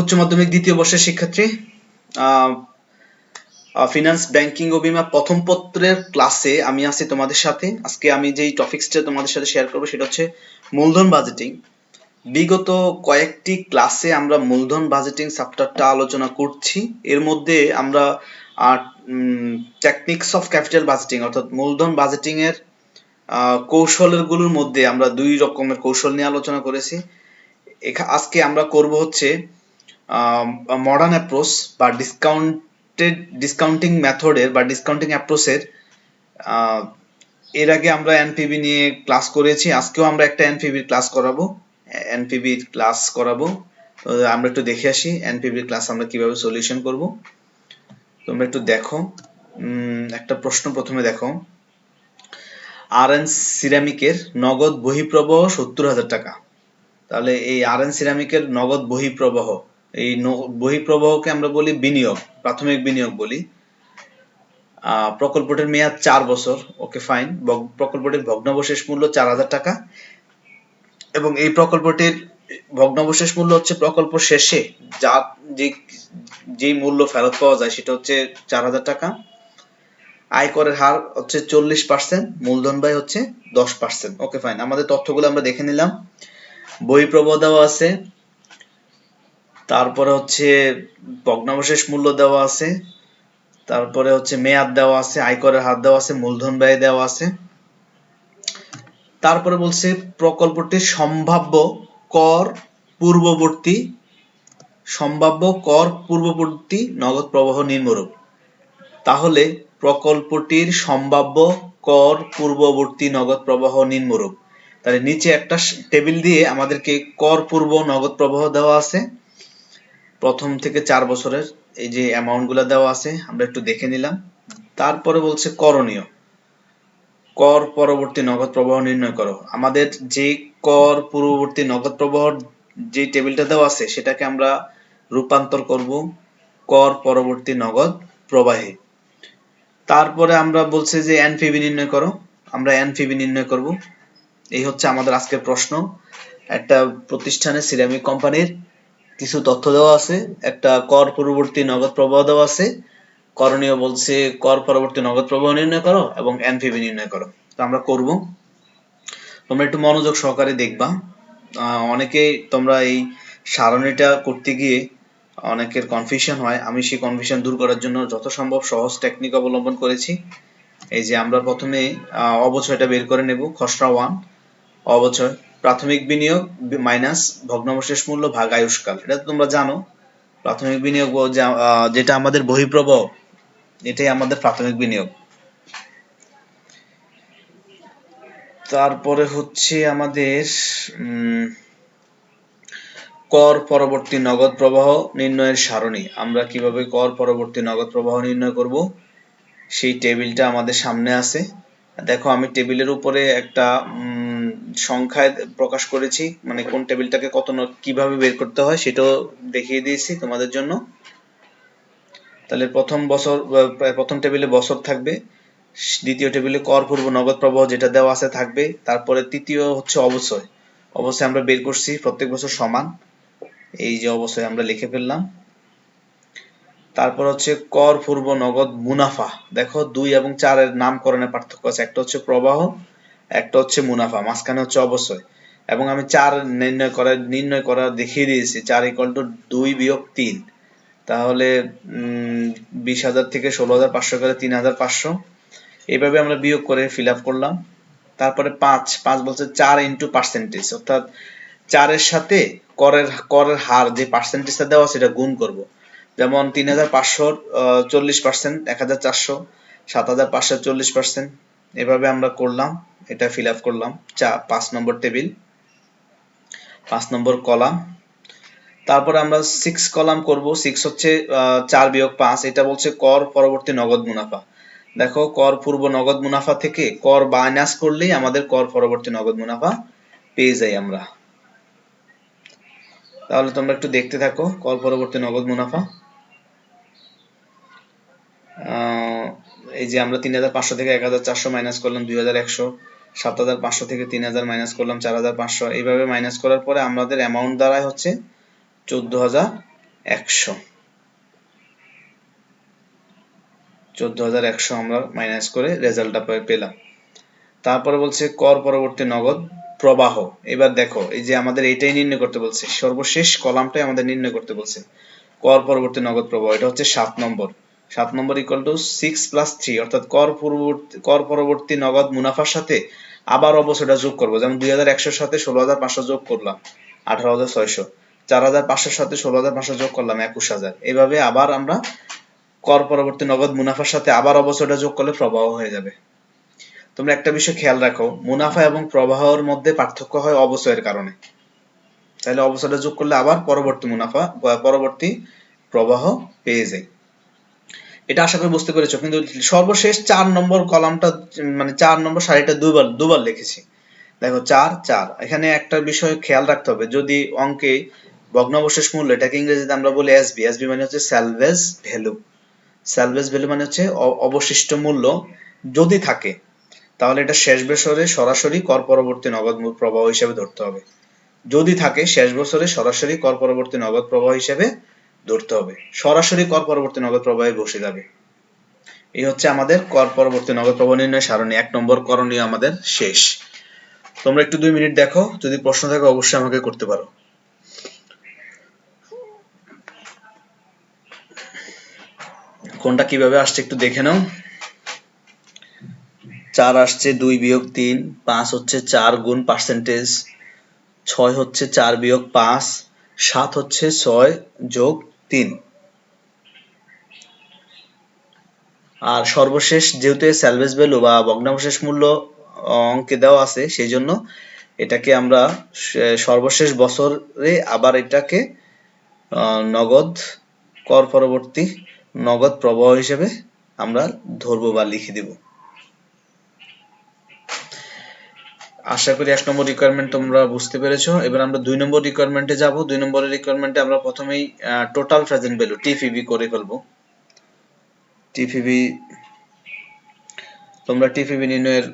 উচ্চ মাধ্যমিক দ্বিতীয় বর্ষের শিক্ষার্থী ফিনান্স ব্যাংকিং ও বিমা প্রথম পত্রের ক্লাসে আমি আছি তোমাদের সাথে। আজকে আমি যেই টপিকসটা তোমাদের সাথে শেয়ার করব সেটা হচ্ছে মূলধন বাজেটিং বিগত কয়েকটি ক্লাসে আমরা মূলধন বাজেটিং চ্যাপ্টারটা আলোচনা করছি। এর মধ্যে আমরা টেকনিক্স অফ ক্যাপিটাল বাজেটিং অর্থাৎ মূলধন বাজেটিং এর আহ, কৌশলেরগুলোর মধ্যে আমরা দুই রকমের কৌশল নিয়ে আলোচনা করেছি। আজকে আমরা করব হচ্ছে মডার্ন অ্যাপ্রোচ বা ডিসকাউন্টেড ডিসকাউন্টিং মেথডের বা ডিসকাউন্টিং অ্যাপ্রোচের এর আগে আমরা এনপিবি নিয়ে ক্লাস করেছি, আজকেও আমরা একটা এনপিবির ক্লাস করাবো। এনপিবির ক্লাস করাবো। আমরা একটু দেখে আসি এনপিবির ক্লাস আমরা কীভাবে সলিউশন করব। তোমরা একটু দেখো। একটা প্রশ্ন প্রথমে দেখো। আর এন সিরামিকের নগদ বহিঃপ্রবাহ সত্তর হাজার টাকা। তাহলে এই আর এন সিরামিকের নগদ বহিঃপ্রবাহ, এই বহিঃপ্রবাহকে আমরা বলি বিনিয়োগ, প্রাথমিক বিনিয়োগ বলি। প্রকল্পটির মেয়াদ চার বছর, ওকে ফাইন। প্রকল্পটির ভগ্নাবশেষ মূল্য চার হাজার টাকা। এবং এই প্রকল্পটির ভগ্নাবশেষ মূল্য হচ্ছে প্রকল্প শেষে যা, যে যে মূল্য ফেরত পাওয়া যায় সেটা হচ্ছে চার হাজার টাকা। আয়করের হার হচ্ছে চল্লিশ পার্সেন্ট, মূলধন ব্যয় হচ্ছে দশ পার্সেন্ট। ওকে ফাইন, আমাদের তথ্যগুলো আমরা দেখে নিলাম। বহিঃপ্রবাহ দেওয়া আছে। তারপরে হচ্ছে ভগ্নাবশেষ মূল্য দেওয়া আছে। তারপরে হচ্ছে মেয়াদ দেওয়া আছে, আয়করের হার দেওয়া আছে, মূলধন ব্যয় দেওয়া আছে। তারপরে বলছে প্রকল্পটির সম্ভাব্য কর পূর্ববর্তী, সম্ভাব্য কর পূর্ববর্তী নগদ প্রবাহ নিম্নরূপ। তাহলে প্রকল্পটির সম্ভাব্য কর পূর্ববর্তী নগদ প্রবাহ নিম্নরূপ। তাহলে নিচে একটা টেবিল দিয়ে আমাদেরকে কর পূর্ব নগদ প্রবাহ দেওয়া আছে। প্রথম থেকে চার বছরের এই যে অ্যামাউন্টগুলা দেওয়া আছে, আমরা একটু দেখে নিলাম। তারপরে বলছে করণীয়। কর পরবর্তী নগদ প্রবাহ নির্ণয় করো। আমাদের যে কর পূর্ববর্তী নগদ প্রবাহ যে টেবিলটা দেওয়া আছে, সেটাকে আমরা রূপান্তর করব কর পরবর্তী নগদ প্রবাহে। তারপরে আমরা বলছে যে এনপিবি নির্ণয় করো। আমরা এনপিবি নির্ণয় করব। এই হচ্ছে আমাদের আজকের প্রশ্ন। একটা প্রতিষ্ঠানের সিরামিক কোম্পানির কিছু তথ্য দেওয়া আছে, একটা কর পূর্ববর্তী নগদ প্রবাহ দেওয়া আছে, করণীয় বলছে কর পরবর্তী নগদ প্রবাহ নির্ণয় করো এবং এনপিবি নির্ণয় করো। তো আমরা করব। তোমরা একটু মনোযোগ সহকারে দেখবা। অনেকেই তোমরা এই সারণীটা করতে গিয়ে অনেকের কনফিউশন হয়। আমি সেই কনফিউশন দূর করার জন্য যত সম্ভব সহজ টেকনিক অবলম্বন করেছি। এই যে আমরা প্রথমে অবচয়টা বের করে নেব, খসড়া ওয়ান অবচয়, প্রাথমিক বিনিয়োগ মাইনাস ভগ্নাবশেষ মূল্য ভাগ আয়ুষ্কাল। এটা তোমরা জানো। প্রাথমিক বিনিয়োগ যেটা আমাদের বহিঃপ্রবাহ, এটাই আমাদের প্রাথমিক বিনিয়োগ। তারপরে হচ্ছে আমাদের কর পরবর্তী নগদ প্রবাহ নির্ণয়ের সারণী। আমরা কীভাবে কর পরবর্তী নগদ প্রবাহ নির্ণয় করব? সেই টেবিলটা আমাদের সামনে আছে। দেখো আমি টেবিলের উপরে একটা সংখ্যায় প্রকাশ করেছি মানে কোন টেবিলটাকে কত কীভাবে বের করতে হয় সেটাও দেখিয়ে দিয়েছি তোমাদের জন্য। তাহলে প্রথম বছর প্রথম টেবিলে বছর থাকবে। দ্বিতীয় টেবিলে কর পূর্ব নগদ প্রবাহ যেটা দেওয়া আছে থাকবে। তারপরে তৃতীয় হচ্ছে অবশ্যই। অবশ্যই আমরা বের করছি প্রত্যেক বছর সমান। এই যে অবশ্যই আমরা লিখে ফেললাম। তারপর হচ্ছে কর পূর্ব নগদ মুনাফা। দেখো দুই এবং চারের নামকরণে পার্থক্য আছে। একটা হচ্ছে প্রবাহ একটা হচ্ছে মুনাফা, মাঝখানে হচ্ছে অবশ্যই। এবং আমি চার নির্ণয় করা নির্ণয় করা দেখিয়ে দিয়েছি, চার ইকুয়াল টু দুই বিয়োগ তিন। তাহলে বিশ হাজার থেকে ষোলো হাজার পাঁচশো করে তিন হাজার পাঁচশো। এইভাবে আমরা বিয়োগ করে ফিল আপ করলাম। তারপরে পাঁচ পাঁচ বলছে চার ইন্টু পার্সেন্টেজ অর্থাৎ চারের সাথে করের করের হার যে পার্সেন্টেজটা দেওয়া সেটা গুণ করব। যেমন তিন হাজার পাঁচশোর চল্লিশ পার্সেন্ট এক হাজার চারশো, সাত হাজার পাঁচশো, চল্লিশ পার্সেন্ট এভাবে আমরা করলাম, এটা ফিল আপ করলাম। চা, পাঁচ নম্বর টেবিল পাঁচ নম্বর কলাম। তারপরে আমরা সিক্স কলাম করব। সিক্স হচ্ছে চার বিয়োগ পাঁচ, এটা বলছে কর পরবর্তী নগদ মুনাফা। দেখো, কর পূর্ব নগদ মুনাফা থেকে কর মাইনাস করলেই আমাদের কর পরবর্তী নগদ মুনাফা পেয়ে যাই আমরা। তাহলে তোমরা একটু দেখতে থাকো, কর পরবর্তী নগদ মুনাফা। এই যে আমরা তিন হাজার পাঁচশো থেকে এক হাজার চারশো মাইনাস করলাম, দুই হাজার একশো। সাত হাজার পাঁচশো থেকে তিন হাজার মাইনাস করলাম, চার হাজার পাঁচশো। এইভাবে মাইনাস করার পরে আমাদের অ্যামাউন্ট দাঁড়ায় হচ্ছে চোদ্দ হাজার একশো। চোদ্দ হাজার একশো আমরা মাইনাস করে রেজাল্টটা পেলাম। তারপরে বলছে কর পরবর্তী নগদ প্রবাহ। এবার দেখো, এই যে আমাদের এটাই নির্ণয় করতে বলছে। সর্বশেষ কলামটাই আমাদের নির্ণয় করতে বলছে। কর পরবর্তী নগদ প্রবাহ, এটা হচ্ছে সাত নম্বর। সাত নম্বর equal to six plus three অর্থাৎ কর পূর্ববর্তী কর পরবর্তী নগদ মুনাফার সাথে আবার অবশ্যটা যোগ করব। যেমন দুই হাজার একশোর সাথে ষোলো হাজার পাঁচশো যোগ করলাম, আঠারো হাজার ছয়শো। চার হাজার পাঁচশোর সাথে ষোলো হাজার পাঁচশো যোগ করলাম, একুশ হাজার। এভাবে আবার আমরা কর পরবর্তী নগদ মুনাফার সাথে আবার অবশ্যটা যোগ করলে প্রবাহ হয়ে যাবে। তোমরা একটা বিষয় খেয়াল রাখো, মুনাফা এবং প্রবাহের মধ্যে পার্থক্য হয় অবচয়ের কারণে। তাহলে অবচয়টা যোগ করলে আবার পরবর্তী মুনাফা, পরবর্তী প্রবাহ পেয়ে যাই এটা আশা করি বুঝতে পেরেছ। কিন্তু সর্বশেষ চার নম্বর কলামটা মানে চার নম্বর সারিটা দুবার দুবার লিখেছি। দেখো, চার চার। এখানে একটা বিষয় খেয়াল রাখতে হবে। যদি অঙ্কে ভগ্নাবশেষ মূল্য, এটাকে ইংরেজিতে আমরা বলি এসবি এসবি মানে হচ্ছে স্যালভেজ ভ্যালু স্যালভেজ ভ্যালু মানে হচ্ছে অবশিষ্ট মূল্য যদি থাকে, তাহলে এটা শেষ বছরে সরাসরি কর পরবর্তী নগদ প্রবাহ হিসেবে ধরতে হবে। যদি থাকে, শেষ বছরে সরাসরি কর পরবর্তী নগদ প্রবাহ হিসেবে ধরতে হবে। সরাসরি কর পরবর্তী নগদ প্রবাহে বসে যাবে। এই হচ্ছে আমাদের কর পরবর্তী নগদ প্রবাহ নির্ণয় সারণী। এক নম্বর করণীয় আমাদের শেষ। তোমরা একটু দুই মিনিট দেখো, যদি প্রশ্ন থাকে অবশ্যই আমাকে করতে পারো। কোনটা কীভাবে আসছে একটু দেখে নাও। চার আসছে দুই বিয়োগ তিন, পাঁচ হচ্ছে চার গুণ পার্সেন্টেজ ছয় হচ্ছে চার বিয়োগ পাঁচ, সাত হচ্ছে ছয় যোগ তিন। আর সর্বশেষ যেহেতু স্যালভেজ ভ্যালু বা ভগ্নাবশেষ মূল্য অঙ্কে দেওয়া আছে, সেই জন্য এটাকে আমরা সর্বশেষ বছরে আবার এটাকে নগদ কর পরবর্তী নগদ প্রবাহ হিসেবে আমরা ধরবো বা লিখে দিব। আশা করি এক নম্বর রিকোয়ারমেন্ট তোমরা বুঝতে পেরেছ। এবার আমরা দুই নম্বর রিকোয়ারমেন্টে যাব। দুই নম্বরের রিকোয়ারমেন্টে আমরা প্রথমেই টোটাল প্রেজেন্ট ভ্যালু টিপিভি করে ফেলব। টিপিভি তোমরা টিপিভি নির্ণয়ের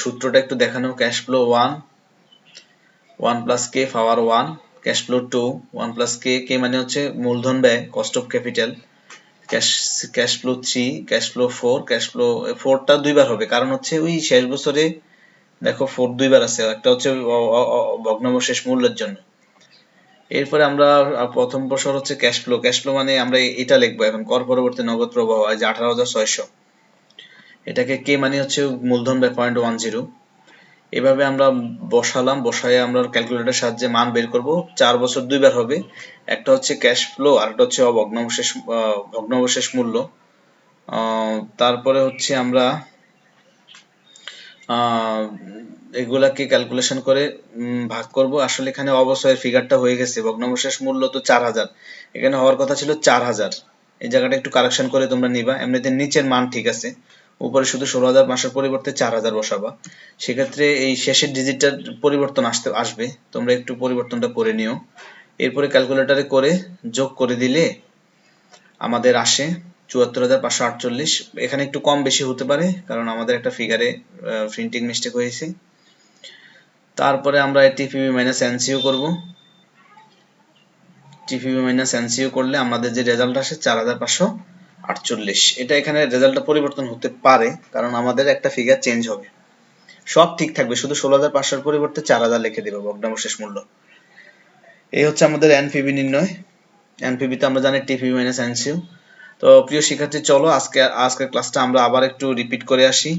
সূত্রটা একটু দেখানো cash flow one one plus k power one cash flow two one plus k k মানে হচ্ছে মূলধন ব্যয় cost of capital cash cash flow three cash flow four cash flow ফোরটা দুইবার হবে। কারণ হচ্ছে ওই শেষ বছরে দেখো ফোর দুইবার আছে। একটা হচ্ছে ভগ্নাবশেষ মূল্যের জন্য। এরপরে আমরা প্রথম বছর হচ্ছে ক্যাশ ফ্লো ক্যাশ ফ্লো মানে আমরা এটা লিখব এখন, কর পরবর্তী নগদ প্রবাহ যে আঠারো হাজার ছয়শো। এটাকে কে মানে হচ্ছে মূলধন বাই পয়েন্ট ওয়ান জিরো এভাবে আমরা বসালাম, বসায় আমরা ক্যালকুলেটরের সাহায্যে মান বের করব। চার বছর দুইবার হবে। একটা হচ্ছে ক্যাশ ফ্লো আর একটা হচ্ছে ভগ্নাবশেষ ভগ্নাবশেষ মূল্য। তারপরে হচ্ছে আমরা এগুলাকে ক্যালকুলেশন করে ভাগ করব। আসলে এখানে অবশ্যই ফিগারটা হয়ে গেছে। ভগ্নাবশেষ মূল্য তো চার হাজার। এখানে হওয়ার কথা ছিল চার হাজার। এই জায়গাটা একটু কারেকশন করে তোমরা নিবা। এমনিতে নিচের মান ঠিক আছে। উপরে শুধু ষোলো হাজার পরিবর্তে চার হাজার বসাবা। সেক্ষেত্রে এই শেষের ডিজিটটার পরিবর্তন আসতে, আসবে। তোমরা একটু পরিবর্তনটা করে নিও। এরপরে ক্যালকুলেটারে করে যোগ করে দিলে আমাদের আসে চুয়াত্তর হাজার পাঁচশো আটচল্লিশ। এখানে একটু কম বেশি হতে পারে, কারণ আমাদের একটা ফিগারে প্রিন্টিং মিস্টেক হয়েছে। তারপরে আমরা টিপিবি মাইনাস এনসিও করব। টিপিবি মাইনাস এনসিও করলে আমাদের যে রেজাল্ট আসে চার হাজার পাঁচশো আটচল্লিশ। এটা এখানে রেজাল্টটা পরিবর্তন হতে পারে, কারণ আমাদের একটা ফিগার চেঞ্জ হবে। সব ঠিক থাকবে, শুধু ষোলো হাজার পাঁচশোর পরিবর্তে চার হাজার লিখে দেবো ভগ্নাবশেষ মূল্য। এই হচ্ছে আমাদের এনপিবি নির্ণয়। এনপিবিতে আমরা জানি টিপিবি মাইনাস এনসিও তো প্রিয় শিক্ষার্থী, চলো আজকে, আজকের ক্লাসটা আমরা আবার একটু রিপিট করে আসি।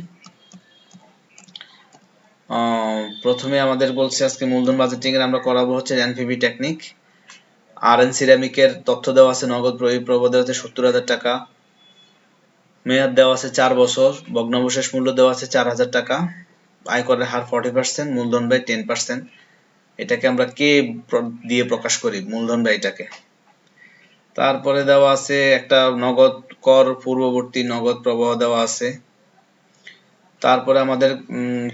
প্রথমে আমাদের বলছে আজকে মূলধন বাজেটিং এর আমরা করাবো হচ্ছে এনপিবি টেকনিক আর এন সিরামিকের তথ্য দেওয়া আছে, নগদ প্রয়োগ প্রবদ আছে সত্তর হাজার টাকা। মেয়াদ দেওয়া আছে চার বছর, ভগ্নাবশেষ মূল্য দেওয়া আছে চার হাজার টাকা। আয়করের হার ফর্টি পার্সেন্ট মূলধন ব্যয় টেন পার্সেন্ট এটাকে আমরা কে দিয়ে প্রকাশ করি? মূলধন ব্যয়টাকে। তারপরে দেওয়া আছে একটা নগদ কর, পূর্ববর্তী নগদ প্রবাহ দেওয়া আছে। তারপরে আমাদের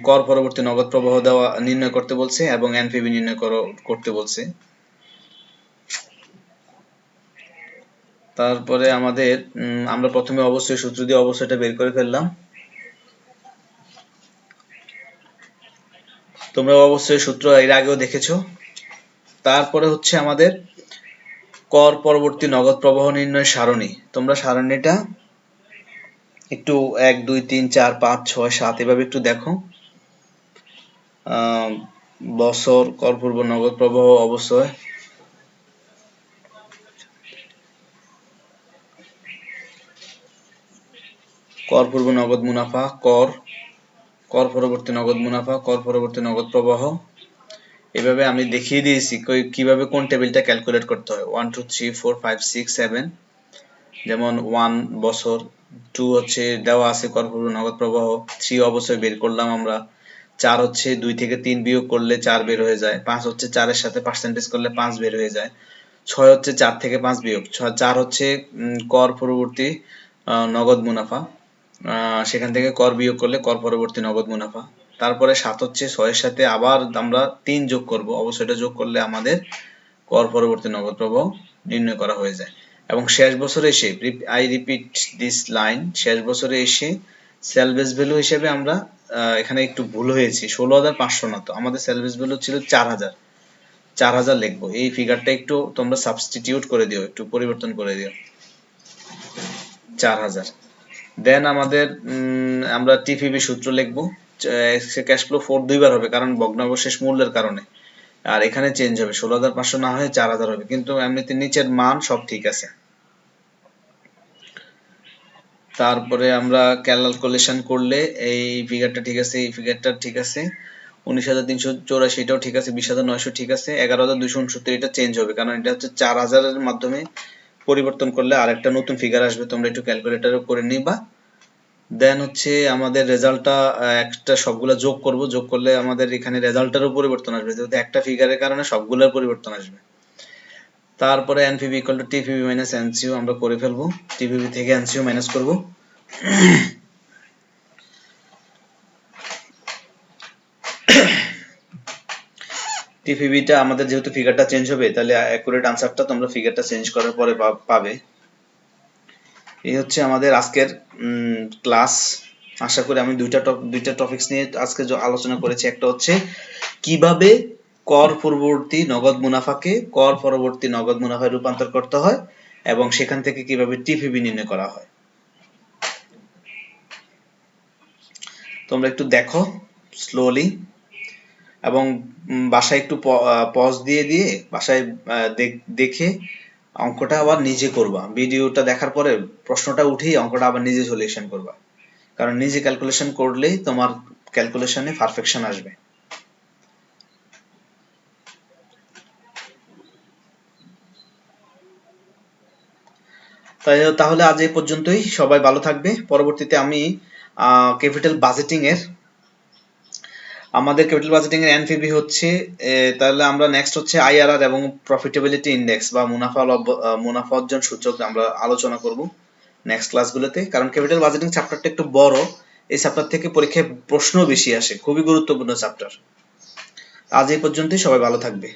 কর পরবর্তী নগদ প্রবাহ দেওয়া নির্ণয় করতে বলছে এবং এনপিবি নির্ণয় করতে বলছে। তারপরে আমাদের আমরা প্রথমে অবশ্যই সূত্র দিয়ে অবশ্যই এটা বের করে ফেললাম। তোমরা অবশ্যই সূত্র এর আগেও দেখেছ। তারপরে হচ্ছে আমাদের কর পরবর্তী নগদ প্রবাহ নির্ণয় সারণী। তোমরা সারণীটা একটু এক, দুই, তিন, চার, পাঁচ, ছয়, সাত, এভাবে একটু দেখো। বছর, কর পূর্ব, নগদ প্রবাহ, অবশ্যই। কর পূর্ব, নগদ মুনাফা, কর কর পরবর্তী নগদ মুনাফা, কর পরবর্তী নগদ প্রবাহ। এভাবে আমি দেখিয়ে দিয়েছি কীভাবে কোন টেবিলটা ক্যালকুলেট করতে হয়। One two three four five six seven যেমন ওয়ান বছর টু হচ্ছে দেওয়া আছে কর পূর্ব নগদ প্রবাহ থ্রি অবশ্যই বের করলাম আমরা। চার হচ্ছে দুই থেকে তিন বিয়োগ করলে চার বের হয়ে যায়। পাঁচ হচ্ছে চারের সাথে পার্সেন্টেজ করলে পাঁচ বের হয়ে যায়। ছয় হচ্ছে চার থেকে পাঁচ বিয়োগ। চার হচ্ছে কর পরবর্তী নগদ মুনাফা। সেখান থেকে কর বিয়োগ করলে কর পরবর্তী নগদ মুনাফা। তারপরে সাত হচ্ছে ছয়ের সাথে আবার আমরা তিন যোগ করব। অবশ্যই এটা যোগ করলে আমাদের কর পরবর্তী নগদ প্রবাহ নির্ণয় করা হয়ে যায়। এবং শেষ বছরে এসে আই রিপিট দিস লাইন শেষ বছরে এসে সেল বেস ভ্যালু হিসেবে আমরা এখানে একটু ভুল হয়েছে। ষোলো হাজার পাঁচশো না তো? আমাদের সেল বেস ভ্যালু ছিল চার হাজার। চার হাজার লিখব। এই ফিগারটা একটু তোমরা সাবস্টিটিউট করে দিও, একটু পরিবর্তন করে দিও। চার হাজার। দেন আমাদের আমরা টিপিবি সূত্র লিখব। ক্যাশ ফ্লো ফোর দুইবার হবে, কারণ ভগ্নাবশেষ মূল্যের কারণে। আর এখানে চেঞ্জ হবে, ষোলো হাজার পাঁচশো না হয়ে চার হাজার হবে, কিন্তু এমনিতে নিচের মান সব ঠিক আছে। তারপরে আমরা ক্যালকুলেশন করলে এই ফিগারটা ঠিক আছে, এই ফিগারটা ঠিক আছে, উনিশ হাজার তিনশো চৌরাশি এটাও ঠিক আছে, বিশ হাজার নয়শো ঠিক আছে, এগারো হাজার দুশো উনসত্তর এটা চেঞ্জ হবে, কারণ এটা হচ্ছে চার হাজারের মাধ্যমে পরিবর্তন করলে আরেকটা নতুন ফিগার আসবে, তোমরা একটু ক্যালকুলেটরে করে নিবা। দেন হচ্ছে আমাদের রেজাল্টটা একটা সবগুলা যোগ করব। যোগ করলে আমাদের এখানে রেজাল্টেরও পরিবর্তন আসবে। যেহেতু একটা ফিগারের কারণে সবগুলোর পরিবর্তন আসবে। তারপরে NPV equal to TPV minus NCO আমরা করে ফেলব। টিপিভি থেকে এনসিও মাইনাস করব। টিপিভিটা আমাদের যেহেতু ফিগারটা চেঞ্জ হবে, তাহলে অ্যাকুরেট আনসারটা তোমরা ফিগারটা চেঞ্জ করার পরে পাবে। এই হচ্ছে আমাদের আজকের ক্লাস আশা করি আমি দুইটা দুইটা টপিকস নিয়ে আজকে আলোচনা করেছি। একটা হচ্ছে কীভাবে কর পূর্ববর্তী নগদ মুনাফাকে কর পরবর্তী নগদ মুনাফায় রূপান্তর করতে হয় এবং সেখান থেকে কীভাবে টিপিবি নির্ণয় করা হয়। তোমরা একটু দেখো স্লোলি এবং বাসায় একটু পজ দিয়ে দিয়ে, বাসায় দেখে অঙ্কটা আবার নিজে করবা। ভিডিওটা দেখার পরে প্রশ্নটা উঠেই অঙ্কটা আবার নিজে সলিউশন করবা। কারণ নিজে ক্যালকুলেশন করলেই তোমার ক্যালকুলেশনে পারফেকশন আসবে। তাই তাহলে আজ এই পর্যন্তই। সবাই ভালো থাকবে। পরবর্তীতে আমি ক্যাপিটাল বাজেটিং এর আমাদের ক্যাপিটাল বাজেটিং এর এনপিভি হচ্ছে তাহলে আমরা নেক্সট হচ্ছে আইআরআর এবং প্রফিটেবিলিটি ইন্ডেক্স বা মুনাফা মুনাফা অর্জন সূচক আমরা আলোচনা করব নেক্সট ক্লাসগুলোতে কারণ ক্যাপিটাল বাজেটিং চ্যাপ্টারটা একটু বড়, এই চ্যাপ্টার থেকে পরীক্ষায় প্রশ্ন বেশি আসে, খুবই গুরুত্বপূর্ণ চ্যাপ্টার আজ এই পর্যন্তই, সবাই ভালো থাকবে।